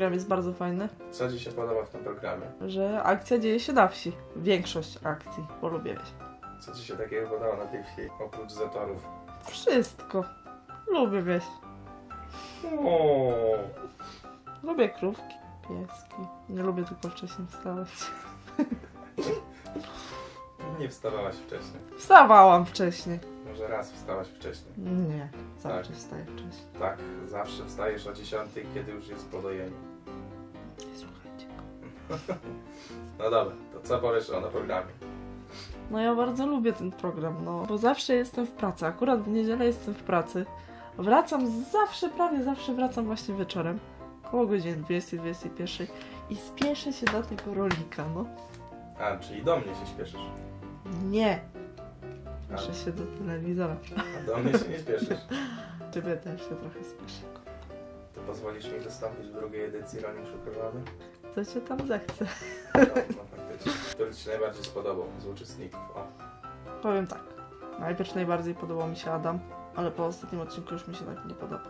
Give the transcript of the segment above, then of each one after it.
jest bardzo fajne, Co Ci się podoba w tym programie? że akcja dzieje się na wsi. Większość akcji, bo lubię wieś. Co Ci się takiego podoba na tej wsi, oprócz zatorów? Wszystko. Lubię wieś. O, Lubię krówki, pieski. Nie lubię tylko wcześniej wstawać. Nie wstawałaś wcześniej. Wstawałam wcześniej. Może raz wstałaś wcześniej. Nie, cały Tak. wstaję wcześniej. Tak, zawsze wstajesz o 10, kiedy już jest podojenie. Nie słuchajcie. No dobra, to co powiesz o na programie? No ja bardzo lubię ten program, no. Bo zawsze jestem w pracy. Akurat w niedzielę jestem w pracy. Wracam zawsze, prawie zawsze wracam właśnie wieczorem. Koło godziny 20-21 i spieszę się do tego rolika, no. A, czyli do mnie się śpieszysz. Nie. Spieszę się do telewizora. a do mnie się nie śpieszysz. Ciebie też się trochę spieszę. To pozwolisz mi wystąpić w drugiej edycji Rolnik Szuka Żony? Co cię tam zechce? No, no faktycznie. Który Ci się najbardziej spodobał z uczestników? O, Powiem tak. Najpierw najbardziej podobał mi się Adam, ale po ostatnim odcinku już mi się tak nie podoba.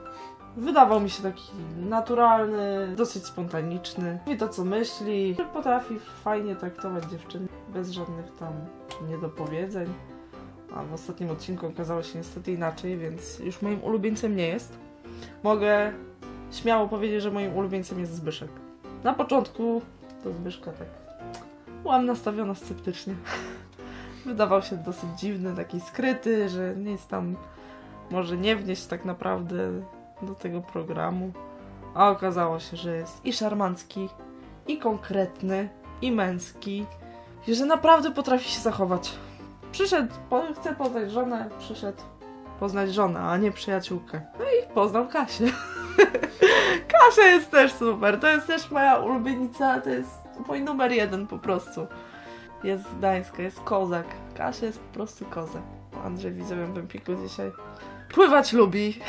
Wydawał mi się taki naturalny, dosyć spontaniczny. Mówi to, co myśli. Potrafi fajnie traktować dziewczyny, bez żadnych tam niedopowiedzeń. A w ostatnim odcinku okazało się niestety inaczej, więc już moim ulubieńcem nie jest. Mogę śmiało powiedzieć, że moim ulubieńcem jest Zbyszek. Na początku do Zbyszka tak byłam nastawiona sceptycznie. Wydawał się dosyć dziwny, taki skryty, że nic tam może nie wnieść tak naprawdę do tego programu. A okazało się, że jest i szarmancki, i konkretny, i męski, że naprawdę potrafi się zachować. Przyszedł, po, chce poznać żonę, przyszedł poznać żonę, a nie przyjaciółkę. No i poznał Kasię. Kasia jest też super, to jest też moja ulubienica, to jest mój numer jeden po prostu. Jest Gdańska, jest kozak. Kasia jest po prostu kozak. Andrzej widzowie w Empiku dzisiaj pływać lubi.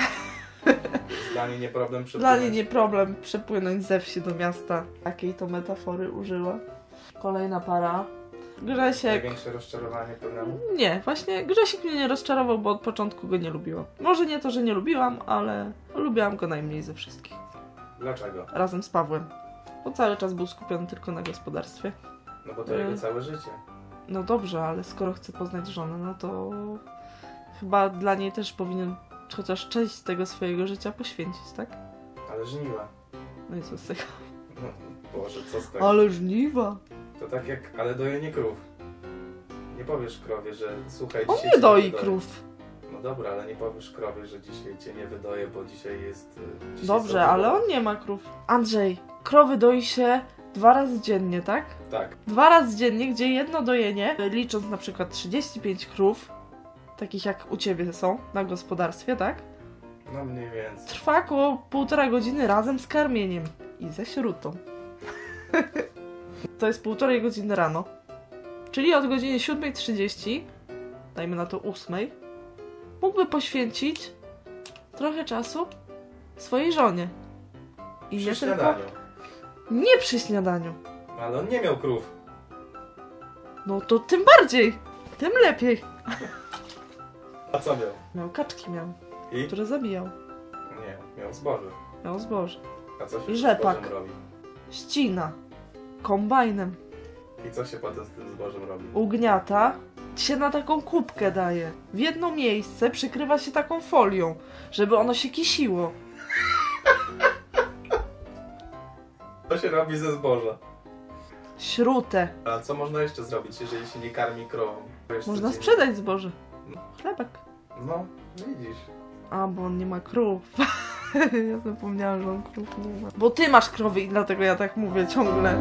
dla mnie nie problem Dla przypłynąć. niej nie problem przepłynąć ze wsi do miasta. Jakiej to metafory użyła. Kolejna para. Grzesiek. Największe rozczarowanie programu? Nie, właśnie Grzesiek mnie nie rozczarował, bo od początku go nie lubiłam. Może nie to, że nie lubiłam, ale lubiłam go najmniej ze wszystkich. Dlaczego? Razem z Pawłem. Bo cały czas był skupiony tylko na gospodarstwie. No bo to jego całe życie. No dobrze, ale skoro chce poznać żonę, no to chyba dla niej też powinien chociaż część tego swojego życia poświęcić, tak? Ale żniwa. No i co z tego? No, Boże, co z tego? Ale żniwa! Tak jak, ale dojenie krów. Nie powiesz krowie, że słuchaj, On dzisiaj nie cię doi wydoję. krów. No dobra, ale nie powiesz krowie, że dzisiaj cię nie wydoję, bo dzisiaj jest... y, Dzisiaj Dobrze, ale on nie ma krów. Andrzej, krowy doi się dwa razy dziennie, tak? Tak, Dwa razy dziennie, gdzie jedno dojenie, licząc na przykład 35 krów, takich jak u ciebie są na gospodarstwie, tak? no mniej więcej. Trwa około półtora godziny razem z karmieniem i ze śrutą. to jest półtorej godziny rano. Czyli od godziny 7.30, dajmy na to 8, mógłby poświęcić trochę czasu swojej żonie. I Przy nie tylko. śniadaniu. Nie przy śniadaniu. Ale on nie miał krów. No to tym bardziej. Tym lepiej. A co miał? Miał kaczki miał, I? które zabijał. Nie, miał zboże. Miał zboże. A co się I rzepak. robi? Ścina. Kombajnem. I co się potem z tym zbożem robi? ugniata, się na taką kubkę daje. W jedno miejsce przykrywa się taką folią, żeby ono się kisiło. Co się robi ze zboża? Śrutę. A co można jeszcze zrobić, jeżeli się nie karmi krową? Wiesz, Można sprzedać zboże. Chlebek. No, widzisz. A, bo on nie ma krów. ja zapomniałam, że on krów nie ma. Bo ty masz krowy i dlatego ja tak mówię ciągle.